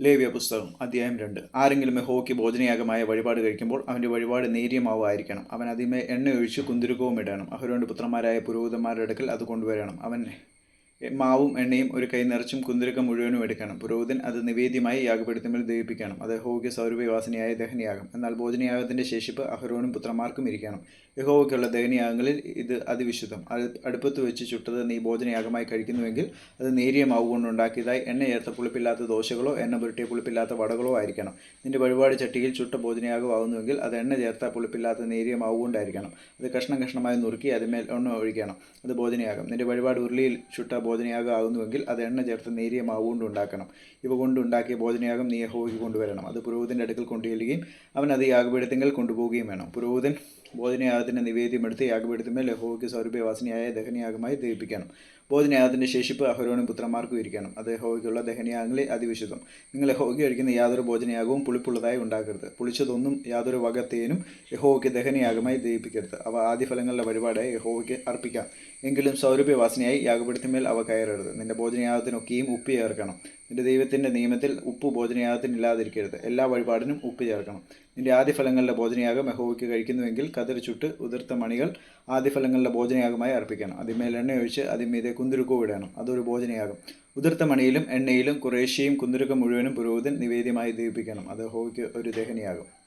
ലേവ്യ പുസ്തകം അധ്യായം രണ്ട്. ആരെങ്കിലും ഹോക്ക് ഭോജനയാഗമായ വഴിപാട് കഴിക്കുമ്പോൾ അവന്റെ വഴിപാട് നേരിയ മാവായിരിക്കണം അവൻ അതിമേ എണ്ണ ഒഴിച്ച് കുന്തിരുക്കവും ഇടണം. അഹരോന്റെ പുത്രന്മാരായ പുരോഹിതന്മാരുടെ അടുക്കൽ അത് കൊണ്ടുവരണം. അവൻ മാവും എണ്ണയും ഒരു കൈ നിറച്ചും കുന്തിരക്കം മുഴുവനും എടുക്കണം. പുരോഹിതൻ അത് നിവേദ്യമായി യാഗപീഠത്തിന്മേൽ ദഹിപ്പിക്കണം. അത് യഹോവയ്ക്ക് സൗരഭ്യവാസനയായ ദഹനയാകും എന്നാൽ ഭോജനയാഗത്തിന്റെ ശേഷിപ്പ് അഹരോനും പുത്രന്മാർക്കും ഇരിക്കണം. യഹോവയ്ക്കുള്ള ദഹനയാഗങ്ങളിൽ ഇത് അതിവിശുദ്ധം. അടുപ്പത്ത് വെച്ച് ചുട്ടത് നീ ഭോജനയാഗമായി കഴിക്കുന്നുവെങ്കിൽ അത് നേരിയ മാവ് കൊണ്ടുണ്ടാക്കിയതായി എണ്ണ ചേർത്ത പുളിപ്പില്ലാത്ത ദോശകളോ എണ്ണ പുരട്ടിയ പുളിപ്പില്ലാത്ത വടകളോ ആയിരിക്കണം. നിന്റെ വഴിപാട് ചട്ടിയിൽ ചുട്ട ഭോജനയാഗമാകുന്നുവെങ്കിൽ അത് എണ്ണ ചേർത്ത പുളിപ്പില്ലാത്ത നേരിയ മാവ് കൊണ്ടായിരിക്കണം. അത് കഷ്ണം കഷ്ണമായി നുറുക്കി അതിന്മേൽ എണ്ണ ഒഴിക്കണം. അത് ഭോജനയാഗം. നിന്റെ വഴിപാട് ഉരുളിയിൽ ചുട്ട ഭോജനയാഗം ആകുന്നുവെങ്കിൽ അത് എണ്ണ ചേർത്ത് നേരിയ മാവ് കൊണ്ട് ഉണ്ടാക്കണം ഇവ കൊണ്ടുണ്ടാക്കിയ ഭോജനയാഗം നീ കൊണ്ടുവരണം. അത് പുരോഹിതന്റെ അടുക്കൽ കൊണ്ടുചെല്ലുകയും അവൻ അത് യാഗപീഠത്തിങ്കൽ കൊണ്ടുപോവുകയും വേണം. പുരോഹിതൻ ഭോജനയാഗത്തിന്റെ നിവേദ്യമെടുത്ത് യാഗപീഠത്തിന്മേൽ യഹോവയ്ക്ക് സൗരഭ്യവാസനയായ ദഹനയാഗമായി ദഹിപ്പിക്കണം. ബോധനയാഗത്തിന്റെ ശേഷിപ്പ് അഹരോനും പുത്രന്മാർക്കും ഇരിക്കണം. അത് യഹോവയ്ക്കുള്ള ദഹനയാഗങ്ങളെ അതിവിശുദ്ധം. നിങ്ങൾ യഹോവയ്ക്ക് കഴിക്കുന്ന യാതൊരു ഭോജനയാഗവും പുളിപ്പുള്ളതായി ഉണ്ടാക്കരുത്. പുളിച്ചതൊന്നും യാതൊരു വകത്തേനും യഹോവയ്ക്ക് ദഹനയാഗമായി ദഹിപ്പിക്കരുത്. അവ ആദ്യഫലങ്ങളുടെ വഴിപാടായി യഹോവയ്ക്ക് അർപ്പിക്കാം. എങ്കിലും സൗരഭ്യവാസനയായി യാഗപീഠത്തിന്മേൽ അവ കയറരുത്. നിന്റെ ഭോജനയാഗത്തിനൊക്കെയും ഉപ്പി ചേർക്കണം നിന്റെ ദൈവത്തിന്റെ നിയമത്തിൽ ഉപ്പ് ഭോജനയാഗത്തിന് ഇല്ലാതിരിക്കരുത് എല്ലാ വഴിപാടിനും ഉപ്പ് ചേർക്കണം. നിന്റെ ആദ്യഫലങ്ങളുടെ ഭോജനയാഗം യഹോവയ്ക്ക് കഴിക്കുന്നുവെങ്കിൽ കതിർ ചുട്ട് ഉതിർത്ത മണികൾ ആദ്യഫലങ്ങളുടെ ഭോജനയാഗമായി അർപ്പിക്കണം. അതിന്മേൽ എണ്ണ ഒഴിച്ച് അതിന്മീതെ കുന്തുരുക്കവും ഇടണം. അതൊരു ഭോജനയാഗം. ഉതിർത്ത മണിയിലും എണ്ണയിലും കുറേശ്ശയും കുന്തുരുക്കം മുഴുവനും പുരോഹിതൻ നിവേദ്യമായി ദീപിക്കണം. അത് ഹോവയ്ക്ക് ഒരു ദഹനയാകും